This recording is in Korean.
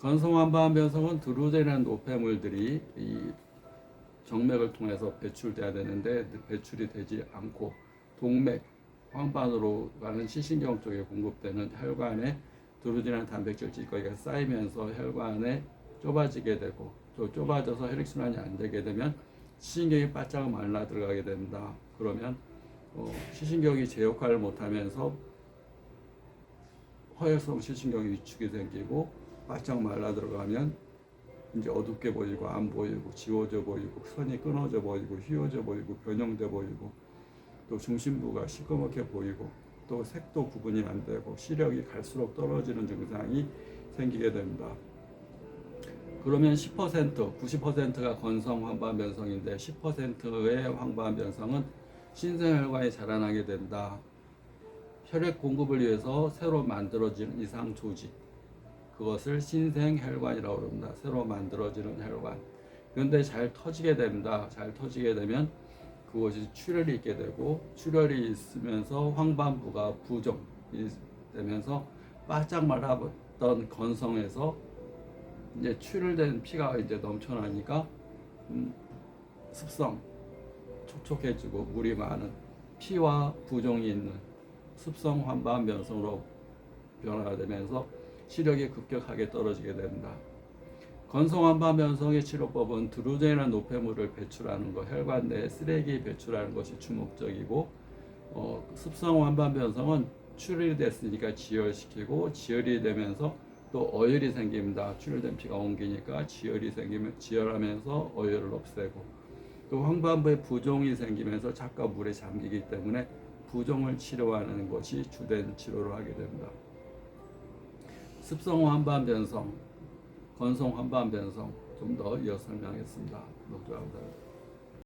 건성환반 변성은 드루젠이라는 노폐물들이 이 정맥을 통해서 배출돼야 되는데 배출이 되지 않고 동맥 황반으로 가는 시신경 쪽에 공급되는 혈관에 드루진한 단백질 찌꺼기가 쌓이면서 혈관에 좁아지게 되고 또 좁아져서 혈액순환이 안 되게 되면 시신경이 바짝 말라 들어가게 된다. 그러면 어, 시신경이 제 역할을 못하면서 허혈성 시신경이 위축이 생기고 바짝 말라 들어가면 이제 어둡게 보이고 안 보이고 지워져 보이고 선이 끊어져 보이고 휘어져 보이고 변형돼 보이고 또 중심부가 시커멓게 보이고 또 색도 구분이 안 되고 시력이 갈수록 떨어지는 증상이 생기게 됩니다. 그러면 10% 90%가 건성 황반 변성인데 10%의 황반 변성은 신생혈관이 자라나게 된다. 혈액 공급을 위해서 새로 만들어지는 이상 조직 그것을 신생 혈관이라고 합니다. 새로 만들어지는 혈관. 그런데 잘 터지게 됩니다. 잘 터지게 되면 그것이 출혈이 있게 되고 출혈이 있으면서 황반부가 부종이 되면서 바짝 말라붙던 건성에서 이제 출혈된 피가 이제 넘쳐나니까 음, 습성 촉촉해지고 물이 많은 피와 부종이 있는 습성 환반 변성으로 변화가 되면서 시력이 급격하게 떨어지게 됩니다. 건성환반 변성의 치료법은 드루젠이라는 노폐물을 배출하는 것, 혈관 내에 쓰레기 배출하는 것이 주목적이고 어, 습성 환반 변성은 출혈이 됐으니까 지혈시키고 지혈이 되면서 또 어혈이 생깁니다. 출혈된 피가 옮기니까 지혈이 생기면 지혈하면서 어혈을 없애고 또 황반부에 부종이 생기면서 작가 물에 잠기기 때문에 부종을 치료하는 것이 주된 치료를 하게 됩니다. 습성 환반 변성, 건성 환반 변성 좀 더 이어 설명했습니다. 녹두합니다.